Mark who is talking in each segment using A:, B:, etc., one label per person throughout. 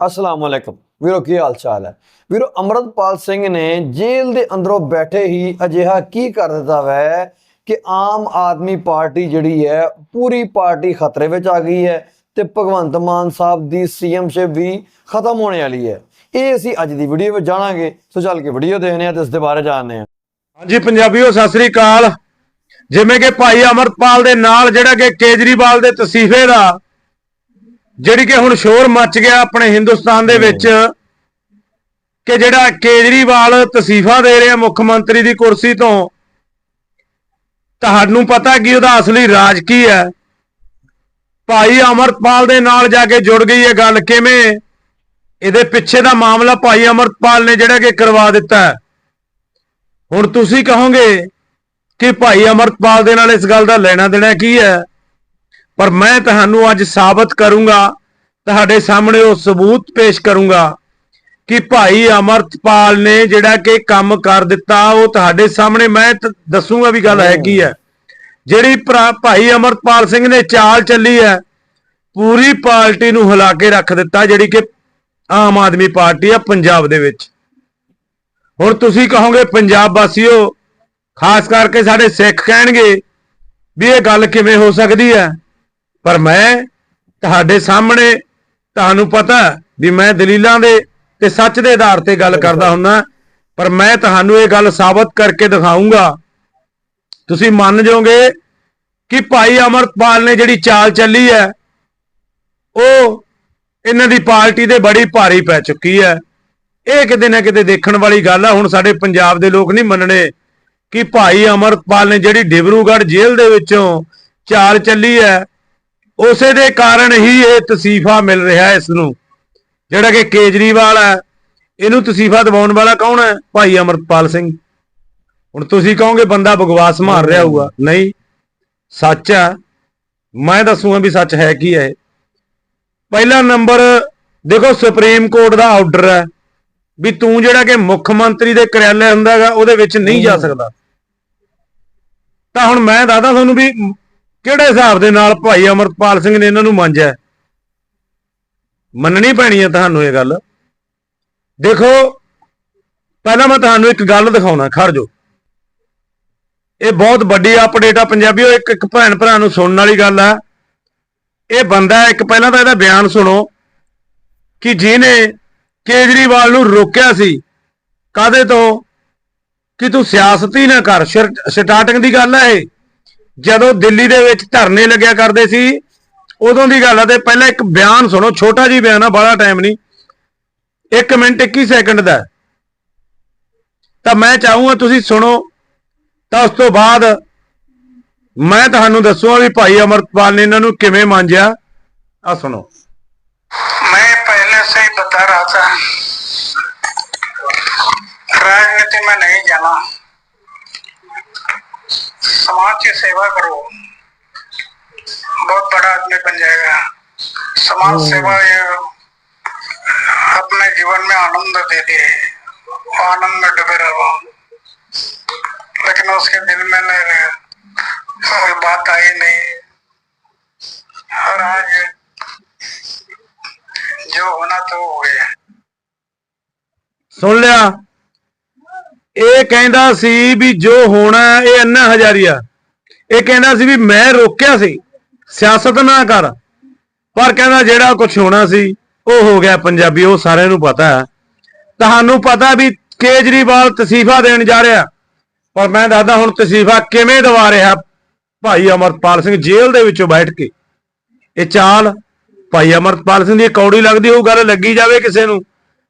A: ਅਸਲਾਮ ਵਾਲੇਕਮ ਵੀਰੋ, ਕੀ ਹਾਲ ਚਾਲ ਹੈ? ਵੀਰੋ, ਅਮਰਤਪਾਲ ਸਿੰਘ ਨੇ ਜੇਲ੍ਹ ਦੇ ਅੰਦਰੋਂ ਬੈਠੇ ਹੀ ਅਜਿਹਾ ਕੀ ਕਰ ਦਿੱਤਾ ਵੈ ਕਿ ਆਮ ਆਦਮੀ ਪਾਰਟੀ ਜਿਹੜੀ ਹੈ, ਪੂਰੀ ਪਾਰਟੀ ਖਤਰੇ ਵਿੱਚ ਆ ਗਈ ਹੈ ਤੇ ਭਗਵੰਤ ਮਾਨ ਸਾਹਿਬ ਦੀ ਸੀਐਮਸ਼ਿਪ ਵੀ ਖਤਮ ਹੋਣੇ ਵਾਲੀ ਹੈ। ਇਹ ਅਸੀਂ ਅੱਜ ਦੀ ਵੀਡੀਓ ਵਿੱਚ ਜਾਣਾਂਗੇ। ਸੋ ਚੱਲ ਕੇ ਵੀਡੀਓ ਦੇਖਦੇ ਹਾਂ ਤੇ ਇਸ ਦੇ ਬਾਰੇ ਜਾਣਦੇ ਹਾਂ।
B: ਹਾਂਜੀ, ਪੰਜਾਬੀਓ, ਸਤਿ ਸ੍ਰੀ ਅਕਾਲ। ਜਿਵੇਂ ਕਿ ਭਾਈ ਅਮਰਪਾਲ ਦੇ ਨਾਲ ਜਿਹੜਾ ਕਿ ਕੇਜਰੀਵਾਲ ਦੇ ਤਸੀਫੇ ਦਾ ਜਿਹੜੀ ਕਿ ਹੁਣ ਸ਼ੋਰ ਮੱਚ ਗਿਆ ਆਪਣੇ ਹਿੰਦੁਸਤਾਨ ਦੇ ਵਿੱਚ, ਕਿ ਜਿਹੜਾ ਕੇਜਰੀਵਾਲ ਤਸੀਫਾ ਦੇ ਰਿਹਾ ਮੁੱਖ ਮੰਤਰੀ ਦੀ ਕੁਰਸੀ ਤੋਂ, ਤੁਹਾਨੂੰ ਪਤਾ ਕਿ ਉਹਦਾ ਅਸਲੀ ਰਾਜ ਕੀ ਹੈ? ਭਾਈ ਅਮਰਪਾਲ ਦੇ ਨਾਲ ਜਾ ਕੇ ਜੁੜ ਗਈ ਇਹ ਗੱਲ ਕਿਵੇਂ? ਇਹਦੇ ਪਿੱਛੇ ਦਾ ਮਾਮਲਾ ਭਾਈ ਅਮਰਪਾਲ ਨੇ ਜਿਹੜਾ ਕਿ ਕਰਵਾ ਦਿੱਤਾ ਹੁਣ ਤੁਸੀਂ ਕਹੋਗੇ ਕਿ ਭਾਈ ਅਮਰਪਾਲ ਦੇ ਨਾਲ ਇਸ ਗੱਲ ਦਾ ਲੈਣਾ ਦੇਣਾ ਕੀ ਹੈ? ਪਰ ਮੈਂ ਤੁਹਾਨੂੰ ਅੱਜ ਸਾਬਤ ਕਰੂੰਗਾ, ਤੁਹਾਡੇ ਸਾਹਮਣੇ ਉਹ ਸਬੂਤ ਪੇਸ਼ ਕਰੂੰਗਾ ਕਿ ਭਾਈ ਅਮਰਪਾਲ ਨੇ ਜਿਹੜਾ ਕਿ ਕੰਮ ਕਰ ਦਿੱਤਾ, ਉਹ ਤੁਹਾਡੇ ਸਾਹਮਣੇ ਮੈਂ ਦੱਸੂਗਾ ਵੀ ਗੱਲ ਹੈ ਕੀ ਹੈ। ਜਿਹੜੀ ਭਰਾ- ਭਾਈ ਅਮਰਪਾਲ ਸਿੰਘ ਨੇ ਚਾਲ ਚੱਲੀ ਹੈ, ਪੂਰੀ ਪਾਰਟੀ ਨੂੰ ਹਿਲਾ ਕੇ ਰੱਖ ਦਿੱਤਾ, ਜਿਹੜੀ ਕਿ ਆਮ ਆਦਮੀ ਪਾਰਟੀ ਆ ਪੰਜਾਬ ਦੇ ਵਿੱਚ। ਹੁਣ ਤੁਸੀਂ ਕਹੋਗੇ ਪੰਜਾਬ ਵਾਸੀਓ, ਖਾਸ ਕਰਕੇ ਸਾਡੇ ਸਿੱਖ ਕਹਿਣਗੇ ਵੀ ਇਹ ਗੱਲ ਕਿਵੇਂ ਹੋ ਸਕਦੀ ਹੈ? ਪਰ ਮੈਂ ਤੁਹਾਡੇ ਸਾਹਮਣੇ ਤੁਹਾਨੂੰ ਪਤਾ ਵੀ ਮੈਂ ਦਲੀਲਾਂ ਦੇ ਤੇ ਸੱਚ ਦੇ ਆਧਾਰ ਤੇ ਗੱਲ ਕਰਦਾ ਹੁੰਨਾ ਪਰ ਮੈਂ ਤੁਹਾਨੂੰ ਇਹ ਗੱਲ ਸਾਬਤ ਕਰਕੇ ਦਿਖਾਉਂਗਾ ਤੁਸੀਂ ਮੰਨ ਜਾਓਗੇ ਕਿ ਭਾਈ ਅਮਰਪਾਲ ਨੇ ਜਿਹੜੀ ਚਾਲ ਚੱਲੀ ਹੈ, ਉਹ ਇਹਨਾਂ ਦੀ ਪਾਰਟੀ ਦੇ ਬੜੀ ਭਾਰੀ ਪੈ ਚੁੱਕੀ ਹੈ। ਇਹ ਕਿਤੇ ਨਾ ਕਿਤੇ ਦੇਖਣ ਵਾਲੀ ਗੱਲ ਆ, ਹੁਣ ਸਾਡੇ ਪੰਜਾਬ ਦੇ ਲੋਕ ਨਹੀਂ ਮੰਨਣੇ ਕਿ ਭਾਈ ਅਮਰਪਾਲ ਨੇ ਜਿਹੜੀ ਡਿਬਰੂਗੜ੍ਹ ਜੇਲ੍ਹ ਦੇ ਵਿੱਚੋਂ ਚਾਲ ਚੱਲੀ ਹੈ ਉਸੇ ਦੇ ਕਾਰਨ ਹੀ ਇਹ ਤਸੀਫਾ ਮਿਲ ਰਿਹਾ ਇਸ ਨੂੰ ਜਿਹੜਾ ਕਿ ਕੇਜਰੀਵਾਲ ਹੈ ਇਹਨੂੰ ਤਸੀਫਾ ਦਿਵਾਉਣ ਵਾਲਾ ਕੌਣ ਹੈ? ਭਾਈ ਅਮਰਪਾਲ ਸਿੰਘ। ਹੁਣ ਤੁਸੀਂ ਕਹੋਗੇ ਬੰਦਾ ਬਕਵਾਸ ਮਾਰ ਰਿਹਾ ਹੋਊਗਾ। ਨਹੀਂ ਸੱਚ ਹੈ। ਮੈਂ ਦੱਸੂਗਾ ਵੀ ਸੱਚ ਹੈ ਕੀ ਹੈ। ਪਹਿਲਾ ਨੰਬਰ ਦੇਖੋ ਸੁਪਰੀਮ ਕੋਰਟ ਦਾ ਆਰਡਰ ਹੈ ਵੀ ਤੂੰ ਜਿਹੜਾ ਕਿ ਮੁੱਖ ਮੰਤਰੀ ਦੇ ਕਾਰਿਆਲੇ ਹੁੰਦਾ ਹੈਗਾ ਉਹਦੇ ਵਿੱਚ ਨਹੀਂ ਜਾ ਸਕਦਾ। ਤਾਂ ਹੁਣ ਮੈਂ ਦੱਸਦਾ ਤੁਹਾਨੂੰ ਵੀ ਕਿਹੜੇ ਹਿਸਾਬ ਦੇ ਨਾਲ ਭਾਈ ਅਮਰਪਾਲ ਸਿੰਘ ਨੇ ਇਹਨਾਂ ਨੂੰ ਮੰਨਿਆ ਮੰਨਣੀ ਪੈਣੀ ਹੈ ਤੁਹਾਨੂੰ ਇਹ ਗੱਲ। ਦੇਖੋ, ਪਹਿਲਾਂ ਮੈਂ ਤੁਹਾਨੂੰ ਇੱਕ ਗੱਲ ਦਿਖਾਉਣਾ, ਖੜ ਜੋ ਇਹ ਬਹੁਤ ਵੱਡੀ ਅਪਡੇਟ ਆ ਪੰਜਾਬੀਓ, ਇੱਕ ਇੱਕ ਭੈਣ ਭਰਾ ਨੂੰ ਸੁਣਨ ਵਾਲੀ ਗੱਲ ਆ। ਇਹ ਬੰਦਾ ਇੱਕ ਪਹਿਲਾਂ ਤਾਂ ਇਹਦਾ ਬਿਆਨ ਸੁਣੋ, ਕਿ ਜਿਹਨੇ ਕੇਜਰੀਵਾਲ ਨੂੰ ਰੋਕਿਆ ਸੀ ਕਾਦੇ ਤੋਂ? ਕਿ ਤੂੰ ਸਿਆਸਤ ਹੀ ਨਾ ਕਰ ਸਟਾਰਟਿੰਗ ਦੀ ਗੱਲ ਹੈ ਇਹ। ਜਦੋਂ ਦਿੱਲੀ ਦੇ ਵਿੱਚ ਧਰਨੇ ਲੱਗਿਆ ਕਰਦੇ ਸੀ ਉਦੋਂ ਦੀ ਗੱਲ ਆ ਤੇ ਪਹਿਲਾਂ ਇੱਕ ਬਿਆਨ ਸੁਣੋ ਛੋਟਾ ਜੀ ਬਿਆਨ ਆ ਬੜਾ ਟਾਈਮ ਨਹੀਂ 1 ਮਿੰਟ 21 ਸੈਕਿੰਡ ਦਾ ਹੈ। ਤਾਂ ਮੈਂ ਚਾਹੂੰਗਾ ਤੁਸੀਂ ਸੁਣੋ ਤਾਂ ਉਸ ਤੋਂ ਬਾਅਦ ਮੈਂ ਤੁਹਾਨੂੰ ਦੱਸੂਗਾ ਵੀ ਭਾਈ ਅਮਰਪਾਲ ਨੇ ਇਹਨਾਂ ਨੂੰ ਕਿਵੇਂ ਮੰਨਿਆ ਆ ਸੁਣੋ
C: मैं पहले से ही बता रहा था राजनीति में नहीं जाना समाज की सेवा करो। बहुत बड़ा आदमी बन जाएगा। समाज हम्म। सेवा ये अपने जीवन में आनंद देती है। आनंद में डूबे रहो। लेकिन उसके दिल में नहीं रहे। बात आई नहीं। और आज जो होना तो हो गया।
B: सुन लिया। ਇਹ ਕਹਿੰਦਾ ਸੀ ਵੀ ਜੋ ਹੋਣਾ ਹੈ, ਇਹ ਅੰਨਾ ਹਜ਼ਾਰੀਆ ਇਹ ਕਹਿੰਦਾ ਸੀ ਵੀ ਮੈਂ ਰੋਕਿਆ ਸੀ ਸਿਆਸਤ ਨਾ ਕਰ। ਪਰ ਕਹਿੰਦਾ ਜਿਹੜਾ ਕੁਝ ਹੋਣਾ ਸੀ ਉਹ ਹੋ ਗਿਆ ਪੰਜਾਬੀ ਉਹ ਸਾਰਿਆਂ ਨੂੰ ਪਤਾ ਹੈ। ਤੁਹਾਨੂੰ ਪਤਾ ਵੀ ਕੇਜਰੀਵਾਲ ਤਸੀਫਾ ਦੇਣ ਜਾ ਰਿਹਾ। ਪਰ ਮੈਂ ਦੱਸਦਾ ਹੁਣ ਤਸੀਫਾ ਕਿਵੇਂ ਦਵਾ ਰਿਹਾ ਭਾਈ ਅਮਰਪਾਲ ਸਿੰਘ ਜੇਲ੍ਹ ਦੇ ਵਿੱਚੋਂ ਬੈਠ ਕੇ। ਇਹ ਚਾਲ ਭਾਈ ਅਮਰਪਾਲ ਸਿੰਘ ਦੀ ਕੌੜੀ ਲੱਗਦੀ ਉਹ ਗੱਲ ਲੱਗੀ ਜਾਵੇ ਕਿਸੇ ਨੂੰ।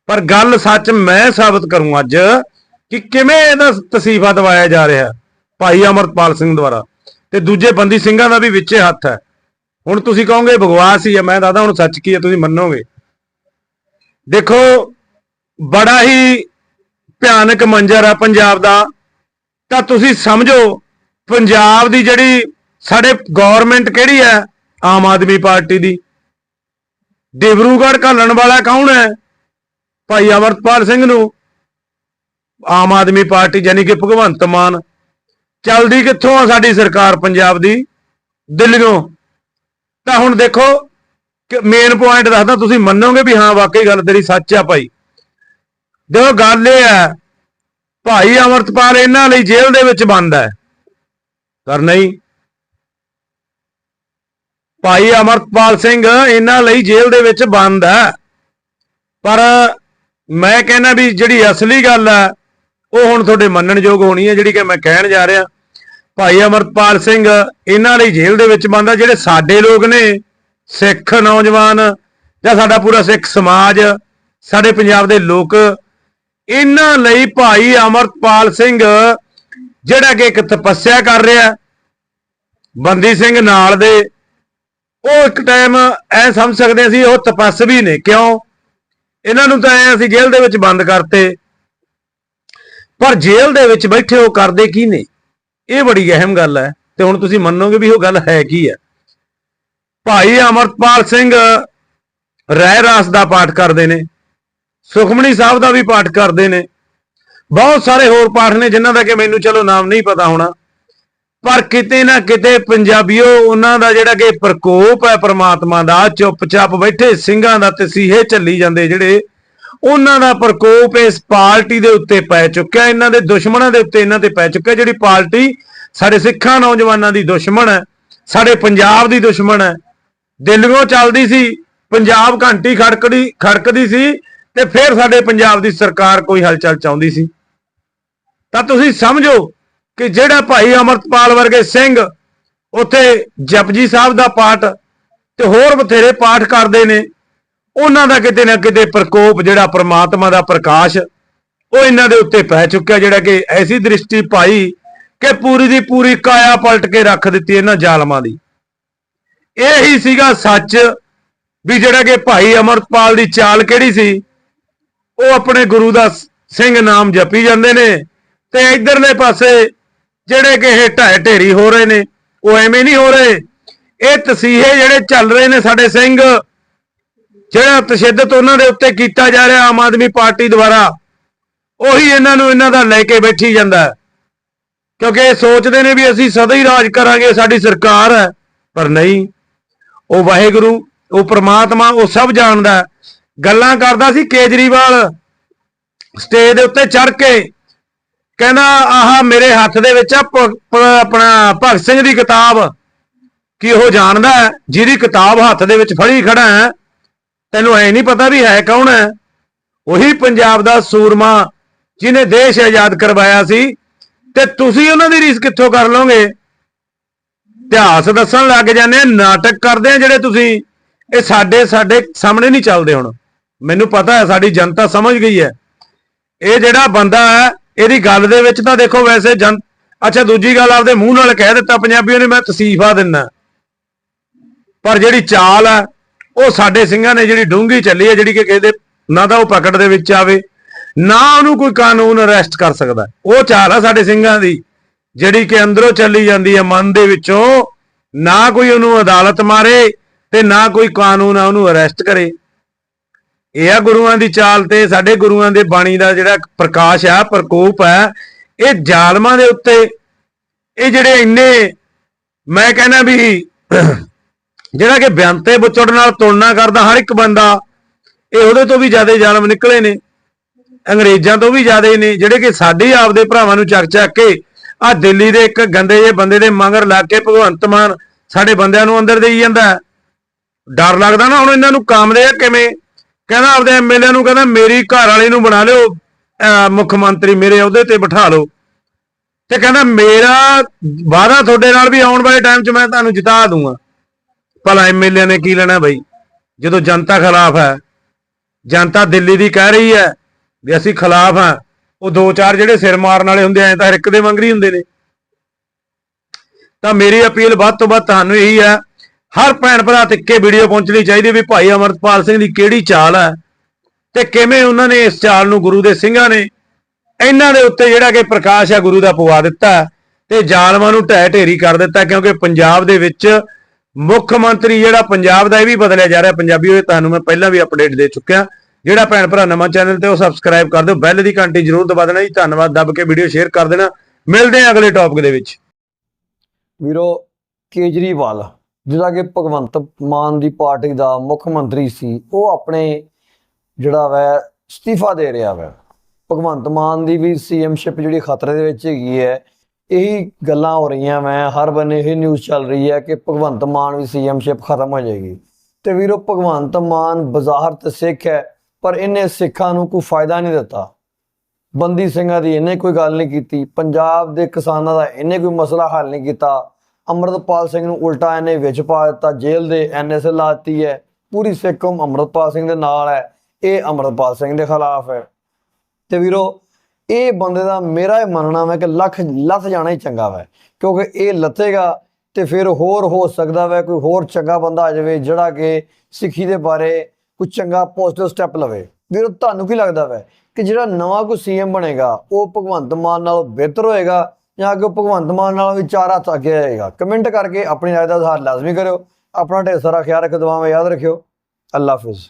B: ਪਰ ਗੱਲ ਸੱਚ ਮੈਂ ਸਾਬਤ ਕਰੂੰ ਅੱਜ ਕਿ ਕਿਵੇਂ ਇਹਦਾ ਤਸੀਫਾ ਦਵਾਇਆ ਜਾ ਰਿਹਾ ਭਾਈ ਅਮਰਪਾਲ ਸਿੰਘ ਦੁਆਰਾ? ਤੇ ਦੂਜੇ ਬੰਦੀ ਸਿੰਘਾਂ ਦਾ ਵੀ ਵਿੱਚੇ ਹੱਥ ਹੈ। ਹੁਣ ਤੁਸੀਂ ਕਹੋਗੇ ਬਗਵਾਸ ਹੀ ਹੈ, ਮੈਂ ਦਾਦਾ ਹੁਣ ਸੱਚ ਕੀ ਹੈ, ਤੁਸੀਂ ਮੰਨੋਗੇ? ਦੇਖੋ, ਬੜਾ ਹੀ ਭਿਆਨਕ ਮੰਜ਼ਰ ਹੈ ਪੰਜਾਬ ਦਾ। ਤਾਂ ਤੁਸੀਂ ਸਮਝੋ, ਪੰਜਾਬ ਦੀ ਜਿਹੜੀ ਸਾਡੇ ਗਵਰਨਮੈਂਟ ਕਿਹੜੀ ਹੈ? ਆਮ ਆਦਮੀ ਪਾਰਟੀ ਦੀ। ਡਿਬਰੂਗੜ੍ਹ ਘੱਲਣ ਵਾਲਾ ਕੌਣ ਹੈ? ਭਾਈ ਅਮਰਪਾਲ ਸਿੰਘ ਨੂੰ। ਆਮ ਆਦਮੀ ਪਾਰਟੀ ਯਾਨੀ ਕਿ ਭਗਵੰਤ ਮਾਨ ਚੱਲਦੀ ਕਿੱਥੋਂ ਆ ਸਾਡੀ ਸਰਕਾਰ ਪੰਜਾਬ ਦੀ? ਦਿੱਲੀੋਂ। ਤਾਂ ਹੁਣ ਦੇਖੋ ਕਿ ਮੇਨ ਪੁਆਇੰਟ ਦੱਸਦਾ, ਤੁਸੀਂ ਮੰਨੋਗੇ ਵੀ ਹਾਂ, ਵਾਕਈ ਗੱਲ ਤੇਰੀ ਸੱਚ ਆ ਭਾਈ। ਦੇਖੋ, ਗੱਲ ਇਹ ਹੈ, ਭਾਈ ਅਮਰਤਪਾਲ ਇਹਨਾਂ ਲਈ ਜੇਲ੍ਹ ਦੇ ਵਿੱਚ ਬੰਦ ਹੈ। ਪਰ ਨਹੀਂ। ਭਾਈ ਅਮਰਤਪਾਲ ਸਿੰਘ ਇਹਨਾਂ ਲਈ ਜੇਲ੍ਹ ਦੇ ਵਿੱਚ ਬੰਦ ਹੈ। ਪਰ ਮੈਂ ਕਹਿੰਦਾ ਵੀ ਜਿਹੜੀ ਅਸਲੀ ਗੱਲ ਹੈ ਉਹ ਹੁਣ ਤੁਹਾਡੇ ਮੰਨਣਯੋਗ ਹੋਣੀ ਹੈ, ਜਿਹੜੀ ਕਿ ਮੈਂ ਕਹਿਣ ਜਾ ਰਿਹਾ। ਭਾਈ ਅਮਰਤਪਾਲ ਸਿੰਘ, ਇਹਨਾਂ ਲਈ ਜੇਲ੍ਹ ਦੇ ਵਿੱਚ ਬੰਦ ਆ, ਜਿਹੜੇ ਸਾਡੇ ਲੋਕ ਨੇ, ਸਿੱਖ ਨੌਜਵਾਨ, ਜਾਂ ਸਾਡਾ ਪੂਰਾ ਸਿੱਖ ਸਮਾਜ, ਸਾਡੇ ਪੰਜਾਬ ਦੇ ਲੋਕ, ਇਹਨਾਂ ਲਈ ਭਾਈ ਅਮਰਤਪਾਲ ਸਿੰਘ, ਜਿਹੜਾ ਕਿ ਇੱਕ ਤਪੱਸਿਆ ਕਰ ਰਿਹਾ ਬੰਦੀ ਸਿੰਘ ਨਾਲ ਦੇ, ਉਹ ਇੱਕ ਟਾਈਮ ਐ ਸਮਝ ਸਕਦੇ ਸੀ ਉਹ ਤਪੱਸ ਵੀ ਨੇ। ਕਿਉਂ? ਇਹਨਾਂ ਨੂੰ ਤਾਂ ਐ ਅਸੀਂ ਜੇਲ੍ਹ ਦੇ ਵਿੱਚ ਬੰਦ ਕਰਤੇ। ਪਰ ਜੇਲ੍ਹ ਦੇ ਵਿੱਚ ਬੈਠੇ ਉਹ ਕਰਦੇ ਕੀ ਨੇ? ਇਹ ਬੜੀ ਅਹਿਮ ਗੱਲ ਹੈ ਤੇ ਹੁਣ ਤੁਸੀਂ ਮੰਨੋਗੇ ਵੀ ਉਹ ਗੱਲ ਹੈ ਕੀ ਹੈ। ਭਾਈ ਅਮਰਪਾਲ ਸਿੰਘ ਰਹਿ ਰਾਸ ਦਾ ਪਾਠ ਕਰਦੇ ਨੇ ਸੁਖਮਣੀ ਸਾਹਿਬ ਦਾ ਵੀ ਪਾਠ ਕਰਦੇ ਨੇ। ਬਹੁਤ ਸਾਰੇ ਹੋਰ ਪਾਠ ਨੇ ਜਿਨ੍ਹਾਂ ਦਾ ਕਿ ਮੈਨੂੰ ਚਲੋ ਨਾਮ ਨਹੀਂ ਪਤਾ ਹੋਣਾ। ਪਰ ਕਿਤੇ ਨਾ ਕਿਤੇ ਪੰਜਾਬੀਓ ਉਹਨਾਂ ਦਾ ਜਿਹੜਾ ਕਿ ਪ੍ਰਕੋਪ ਹੈ ਪ੍ਰਮਾਤਮਾ ਦਾ, ਚੁੱਪਚਾਪ ਬੈਠੇ ਸਿੰਘਾਂ ਦਾ ਤਸੀਹੇ ਝੱਲੀ ਜਾਂਦੇ ਜਿਹੜੇ ਉਹਨਾਂ ਦਾ ਪ੍ਰਕੋਪ ਇਸ ਪਾਰਟੀ ਦੇ ਉੱਤੇ ਪੈ ਚੁੱਕਿਆ, ਇਹਨਾਂ ਦੇ ਦੁਸ਼ਮਣਾਂ ਦੇ ਉੱਤੇ ਇਹਨਾਂ ਤੇ ਪੈ ਚੁੱਕਿਆ, ਜਿਹੜੀ ਪਾਰਟੀ ਸਾਡੇ ਸਿੱਖਾਂ ਨੌਜਵਾਨਾਂ ਦੀ ਦੁਸ਼ਮਣ ਹੈ, ਸਾਡੇ ਪੰਜਾਬ ਦੀ ਦੁਸ਼ਮਣ ਹੈ। ਦਿੱਲੀੋਂ ਚੱਲਦੀ ਸੀ, ਪੰਜਾਬ ਘੰਟੀ ਖੜਕਦੀ ਖੜਕਦੀ ਸੀ ਤੇ ਫਿਰ ਸਾਡੇ ਪੰਜਾਬ ਦੀ ਸਰਕਾਰ ਕੋਈ ਹਲਚਲ ਚਾਹੁੰਦੀ ਸੀ। ਤਾਂ ਤੁਸੀਂ ਸਮਝੋ ਕਿ ਜਿਹੜਾ ਭਾਈ ਅਮਰਤਪਾਲ ਵਰਗੇ ਸਿੰਘ ਉੱਥੇ ਜਪਜੀ ਸਾਹਿਬ ਦਾ ਪਾਠ ਤੇ ਹੋਰ ਬਥੇਰੇ ਪਾਠ ਕਰਦੇ ਨੇ ਉਹਨਾਂ ਦਾ ਕਿਤੇ ਨਾ ਕਿਤੇ ਪ੍ਰਕੋਪ ਜਿਹੜਾ ਪ੍ਰਮਾਤਮਾ ਦਾ ਪ੍ਰਕਾਸ਼, ਉਹ ਇਹਨਾਂ ਦੇ ਉੱਤੇ ਪੈ ਚੁੱਕਿਆ ਜਿਹੜਾ ਕਿ ਐਸੀ ਦ੍ਰਿਸ਼ਟੀ ਪਾਈ ਕਿ ਪੂਰੀ ਦੀ ਪੂਰੀ ਕਾਇਆ ਪਲਟ ਕੇ ਰੱਖ ਦਿੱਤੀ ਇਹਨਾਂ ਜ਼ਾਲਮਾਂ ਦੀ। ਇਹ ਹੀ ਸੀਗਾ ਸੱਚ ਵੀ ਜਿਹੜਾ ਕਿ ਭਾਈ ਅਮਰਤਪਾਲ ਦੀ ਚਾਲ ਕਿਹੜੀ ਸੀ? ਉਹ ਆਪਣੇ ਗੁਰੂ ਦਾ ਸਿੰਘ ਨਾਮ ਜਪੀ ਜਾਂਦੇ ਨੇ ਤੇ ਇਧਰਲੇ ਪਾਸੇ ਜਿਹੜੇ ਕਿ ਇਹ ਢਾਏ ਢੇਰੀ ਹੋ ਰਹੇ ਨੇ, ਉਹ ਐਵੇਂ ਨਹੀਂ ਹੋ ਰਹੇ। ਇਹ ਤਸੀਹੇ ਜਿਹੜੇ ਚੱਲ ਰਹੇ ਨੇ ਸਾਡੇ ਸਿੰਘ ਜਿਹੜਾ ਤਸ਼ੱਦਦ ਉਹਨਾਂ ਦੇ ਉੱਤੇ ਕੀਤਾ ਜਾ ਰਿਹਾ ਆਮ ਆਦਮੀ ਪਾਰਟੀ ਦੁਆਰਾ, ਉਹੀ ਇਹਨਾਂ ਨੂੰ ਇਹਨਾਂ ਦਾ ਲੈ ਕੇ ਬੈਠੀ ਜਾਂਦਾ ਕਿਉਂਕਿ ਇਹ ਸੋਚਦੇ ਨੇ ਵੀ ਅਸੀਂ ਸਦਾ ਹੀ ਰਾਜ ਕਰਾਂਗੇ, ਸਾਡੀ ਸਰਕਾਰ ਹੈ, ਪਰ ਨਹੀਂ। ਉਹ ਵਾਹਿਗੁਰੂ, ਉਹ ਪ੍ਰਮਾਤਮਾ, ਉਹ ਸਭ ਜਾਣਦਾ ਗੱਲਾਂ ਕਰਦਾ ਸੀ ਕੇਜਰੀਵਾਲ, ਸਟੇਜ ਦੇ ਉੱਤੇ ਚੜ ਕੇ। ਕਹਿੰਦਾ, ਆਹ, ਮੇਰੇ ਹੱਥ ਦੇ ਵਿੱਚ ਆ ਭ- ਆਪਣਾ ਭਗਤ ਸਿੰਘ ਦੀ ਕਿਤਾਬ। ਕੀ ਉਹ ਜਾਣਦਾ ਹੈ? ਜਿਹਦੀ ਕਿਤਾਬ ਹੱਥ ਦੇ ਵਿੱਚ ਫੜੀ ਖੜਾ ਹੈ ਤੈਨੂੰ ਐ ਨਹੀਂ ਪਤਾ ਵੀ ਹੈ ਕੌਣ ਹੈ? ਉਹੀ ਪੰਜਾਬ ਦਾ ਸੂਰਮਾ ਜਿਹਨੇ ਦੇਸ਼ ਆਜ਼ਾਦ ਕਰਵਾਇਆ ਸੀ ਤੇ ਤੁਸੀਂ ਉਹਨਾਂ ਦੀ ਰੀਸ ਕਿੱਥੋਂ ਕਰ ਲਓਗੇ? ਇਤਿਹਾਸ ਦੱਸਣ ਲੱਗ ਜਾਂਦੇ ਆ, ਨਾਟਕ ਕਰਦੇ ਆ ਜਿਹੜੇ ਤੁਸੀਂ। ਇਹ ਸਾਡੇ ਸਾਡੇ ਸਾਹਮਣੇ ਨਹੀਂ ਚੱਲਦੇ ਹੁਣ। ਮੈਨੂੰ ਪਤਾ ਹੈ, ਸਾਡੀ ਜਨਤਾ ਸਮਝ ਗਈ ਹੈ। ਇਹ ਜਿਹੜਾ ਬੰਦਾ ਹੈ, ਇਹਦੀ ਗੱਲ ਦੇ ਵਿੱਚ ਤਾਂ ਦੇਖੋ ਵੈਸੇ ਜਨ ਅੱਛਾ, ਦੂਜੀ ਗੱਲ ਆਪਦੇ ਮੂੰਹ ਨਾਲ ਕਹਿ ਦਿੱਤਾ ਪੰਜਾਬੀਆਂ ਨੇ, ਮੈਂ ਤਸੀਫਾ ਦਿੰਨਾ ਪਰ ਜਿਹੜੀ ਚਾਲ ਹੈ ਉਹ ਸਾਡੇ ਸਿੰਘਾਂ ਨੇ ਜਿਹੜੀ ਡੂੰਗੀ ਚੱਲੀ ਹੈ, ਜਿਹੜੀ ਕਿ ਕਿਸੇ ਦੇ ਨਾ ਤਾਂ ਉਹ ਪਕੜ ਦੇ ਵਿੱਚ ਆਵੇ, ਨਾ ਉਹਨੂੰ ਕੋਈ ਕਾਨੂੰਨ ਅਰੈਸਟ ਕਰ ਸਕਦਾ। ਉਹ ਚਾਲ ਆ ਸਾਡੇ ਸਿੰਘਾਂ ਦੀ, ਜਿਹੜੀ ਕਿ ਅੰਦਰੋਂ ਚੱਲੀ ਜਾਂਦੀ ਹੈ ਮਨ ਦੇ ਵਿੱਚੋਂ, ਨਾ ਕੋਈ ਉਹਨੂੰ ਅਦਾਲਤ ਮਾਰੇ ਤੇ ਨਾ ਕੋਈ ਕਾਨੂੰਨ ਆ ਉਹਨੂੰ ਅਰੈਸਟ ਕਰੇ। ਇਹ ਆ ਗੁਰੂਆਂ ਦੀ ਚਾਲ ਤੇ ਸਾਡੇ ਗੁਰੂਆਂ ਦੇ ਬਾਣੀ ਦਾ ਜਿਹੜਾ ਪ੍ਰਕਾਸ਼ ਆ, ਪ੍ਰਕੋਪ ਹੈ ਇਹ ਜ਼ਾਲਮਾਂ ਦੇ ਉੱਤੇ ਇਹ ਜਿਹੜੇ ਇੰਨੇ ਮੈਂ ਕਹਿੰਦਾ ਵੀ ਜਿਹੜਾ ਕਿ ਬਿਆੰਤੇ ਵਿਚੜ ਨਾਲ ਤੁਲਨਾ ਕਰਦਾ ਹਰ ਇੱਕ ਬੰਦਾ, ਇਹ ਉਹਦੇ ਤੋਂ ਵੀ ਜ਼ਿਆਦਾ ਜ਼ਾਲਮ ਨਿਕਲੇ ਨੇ, ਅੰਗਰੇਜ਼ਾਂ ਤੋਂ ਵੀ ਜ਼ਿਆਦਾ ਨੇ, ਜਿਹੜੇ ਕਿ ਸਾਡੇ ਆਪਦੇ ਭਰਾਵਾਂ ਨੂੰ ਚੱਕ ਚੱਕ ਕੇ ਆ ਦਿੱਲੀ ਦੇ ਇੱਕ ਗੰਦੇ ਜਿਹੇ ਬੰਦੇ ਦੇ ਮਗਰ ਲੱਗ ਕੇ ਭਗਵੰਤ ਮਾਨ ਸਾਡੇ ਬੰਦਿਆਂ ਨੂੰ ਅੰਦਰ ਦੇਈ ਜਾਂਦਾ ਡਰ ਲੱਗਦਾ ਨਾ ਹੁਣ ਇਹਨਾਂ ਨੂੰ ਕਾਮਦੇ ਆ ਕਿਵੇਂ? ਕਹਿੰਦਾ ਆਪਦੇ ਐਮਐਲਏ ਨੂੰ ਕਹਿੰਦਾ ਮੇਰੀ ਘਰ ਵਾਲੀ ਨੂੰ ਬਣਾ ਲਿਓ, ਅਹ ਮੁੱਖ ਮੰਤਰੀ ਮੇਰੇ ਅਹੁਦੇ ਤੇ ਬਿਠਾ ਲਓ। ਤੇ ਕਹਿੰਦਾ ਮੇਰਾ ਵਾਅਦਾ ਤੁਹਾਡੇ ਨਾਲ ਵੀ ਆਉਣ ਵਾਲੇ ਟਾਈਮ 'ਚ ਮੈਂ ਤੁਹਾਨੂੰ ਜਿਤਾ ਦੂੰਗਾ। ਭਲਾ ਐਮਐਲਏ ਨੇ ਕੀ ਲੈਣਾ ਬਈ? ਜਦੋਂ ਜਨਤਾ ਖਿਲਾਫ ਹੈ, ਜਨਤਾ ਦਿੱਲੀ ਦੀ ਕਹਿ ਰਹੀ ਹੈ ਵੀ ਅਸੀਂ ਖਿਲਾਫ ਹਾਂ। ਉਹ ਦੋ ਚਾਰ ਜਿਹੜੇ ਸਿਰ ਮਾਰਨ ਵਾਲੇ ਹੁੰਦੇ ਐ ਤਾਂ ਹਰ ਇੱਕ ਦੇ ਮੰਗਰੀ ਹੁੰਦੇ ਨੇ। ਤਾਂ ਮੇਰੀ ਅਪੀਲ ਵੱਧ ਤੋਂ ਵੱਧ ਤੁਹਾਨੂੰ ਇਹੀ ਹੈ, ਹਰ ਭੈਣ ਭਰਾ ਤੱਕ ਕੇ ਵੀਡੀਓ ਪਹੁੰਚਣੀ ਚਾਹੀਦੀ ਵੀ ਭਾਈ ਅਮਰਤਪਾਲ ਸਿੰਘ ਦੀ ਕਿਹੜੀ ਚਾਲ ਹੈ ਤੇ ਕਿਵੇਂ ਉਹਨਾਂ ਨੇ ਇਸ ਚਾਲ ਨੂੰ ਗੁਰੂ ਦੇ ਸਿੰਘਾਂ ਨੇ ਇਹਨਾਂ ਦੇ ਉੱਤੇ ਜਿਹੜਾ ਕਿ ਪ੍ਰਕਾਸ਼ ਹੈ ਗੁਰੂ ਦਾ ਪਵਾ ਦਿੱਤਾ ਤੇ ਜ਼ਾਲਮਾਂ ਨੂੰ ਢਹਿ ਢੇਰੀ ਕਰ ਦਿੱਤਾ ਕਿਉਂਕਿ ਪੰਜਾਬ ਦੇ ਵਿੱਚ ਮੁੱਖ ਮੰਤਰੀ ਜਿਹੜਾ ਪੰਜਾਬ ਦਾ ਇਹ ਵੀ ਬਦਲਿਆ ਜਾ ਰਿਹਾ ਪੰਜਾਬੀ, ਉਹ ਤੁਹਾਨੂੰ ਮੈਂ ਪਹਿਲਾਂ ਵੀ ਅਪਡੇਟ ਦੇ ਚੁੱਕਿਆ। ਜਿਹੜਾ ਭੈਣ ਭਰਾ ਨਵਾਂ ਚੈਨਲ ਤੇ ਉਹ ਸਬਸਕ੍ਰਾਈਬ ਕਰ ਦਿਓ ਬੈਲ ਦੀ ਘੰਟੀ ਜ਼ਰੂਰ ਦਬਾ ਦੇਣਾ ਜੀ। ਧੰਨਵਾਦ, ਦੱਬ ਕੇ ਵੀਡੀਓ ਸ਼ੇਅਰ ਕਰ ਦੇਣਾ। ਮਿਲਦੇ ਹਾਂ ਅਗਲੇ ਟੌਪਿਕ ਦੇ ਵਿੱਚ।
A: ਵੀਰੋ, ਕੇਜਰੀਵਾਲ ਜਿਹੜਾ ਕਿ ਭਗਵੰਤ ਮਾਨ ਦੀ ਪਾਰਟੀ ਦਾ ਮੁੱਖ ਮੰਤਰੀ ਸੀ, ਉਹ ਆਪਣੇ ਜਿਹੜਾ ਵੈ, ਅਸਤੀਫਾ ਦੇ ਰਿਹਾ ਵੈ। ਭਗਵੰਤ ਮਾਨ ਦੀ ਵੀ ਸੀਐਮਸ਼ਿਪ ਜਿਹੜੀ ਖਤਰੇ ਦੇ ਵਿੱਚ ਹੈਗੀ ਹੈ ਇਹੀ ਗੱਲਾਂ ਹੋ ਰਹੀਆਂ ਮੈਂ, ਹਰ ਬੰਨੇ ਇਹ ਨਿਊਜ਼ ਚੱਲ ਰਹੀ ਹੈ ਕਿ ਭਗਵੰਤ ਮਾਨ ਵੀ ਸੀਐਮਸ਼ਿਪ ਖਤਮ ਹੋ ਜਾਏਗੀ। ਤੇ ਵੀਰੋ, ਭਗਵੰਤ ਮਾਨ ਬਜ਼ਾਹਰ ਸਿੱਖ ਹੈ, ਪਰ ਇਹਨੇ ਸਿੱਖਾਂ ਨੂੰ ਕੋਈ ਫਾਇਦਾ ਨਹੀਂ ਦਿੱਤਾ। ਬੰਦੀ ਸਿੰਘਾਂ ਦੀ ਇਹਨੇ ਕੋਈ ਗੱਲ ਨਹੀਂ ਕੀਤੀ, ਪੰਜਾਬ ਦੇ ਕਿਸਾਨਾਂ ਦਾ ਇਹਨੇ ਕੋਈ ਮਸਲਾ ਹੱਲ ਨਹੀਂ ਕੀਤਾ। ਅੰਮ੍ਰਿਤਪਾਲ ਸਿੰਘ ਨੂੰ ਉਲਟਾ ਇਹਨੇ ਵਿੱਚ ਪਾ ਦਿੱਤਾ, ਜੇਲ੍ਹ ਦੇ ਐਨਐਸਏ ਲਾਤੀ ਹੈ। ਪੂਰੀ ਸਿੱਖ ਕੌਮ ਅੰਮ੍ਰਿਤਪਾਲ ਸਿੰਘ ਦੇ ਨਾਲ ਹੈ, ਇਹ ਅੰਮ੍ਰਿਤਪਾਲ ਸਿੰਘ ਦੇ ਖਿਲਾਫ ਹੈ। ਤੇ ਵੀਰੋ ਇਹ ਬੰਦੇ ਦਾ ਮੇਰਾ ਇਹ ਮੰਨਣਾ ਹੈ ਕਿ ਲੱਖ ਲੱਥ ਜਾਣਾ ਹੀ ਚੰਗਾ ਵਾ, ਕਿਉਂਕਿ ਇਹ ਲੱਥੇਗਾ ਤੇ ਫਿਰ ਹੋਰ ਹੋ ਸਕਦਾ ਵੈ, ਕੋਈ ਹੋਰ ਚੰਗਾ ਬੰਦਾ ਆ ਜਾਵੇ ਜਿਹੜਾ ਕਿ ਸਿੱਖੀ ਦੇ ਬਾਰੇ ਕੋਈ ਚੰਗਾ ਪੋਜ਼ਿਟਿਵ ਸਟੈਪ ਲਵੇ। ਵੀਰੋ, ਤੁਹਾਨੂੰ ਕੀ ਲੱਗਦਾ ਵੈ ਕਿ ਜਿਹੜਾ ਨਵਾਂ ਕੋਈ ਸੀਐਮ ਬਣੇਗਾ, ਉਹ ਭਗਵੰਤ ਮਾਨ ਨਾਲੋਂ ਬਿਹਤਰ ਹੋਏਗਾ ਜਾਂ ਕਿ ਉਹ ਭਗਵੰਤ ਮਾਨ ਨਾਲੋਂ ਵੀ ਚਾਰ ਹੱਥ ਅੱਗੇ ਆਏਗਾ? ਕਮੈਂਟ ਕਰਕੇ ਆਪਣੀ ਰਾਏ ਦਾ ਇਜ਼ਹਾਰ ਲਾਜ਼ਮੀ ਕਰਿਓ। ਆਪਣਾ ਢੇਰ ਸਾਰਾ ਖਿਆਲ ਰੱਖੋ ਦੁਆਵਾਂ ਯਾਦ ਰੱਖਿਓ। ਅੱਲਾ ਹਾਫਿਜ਼।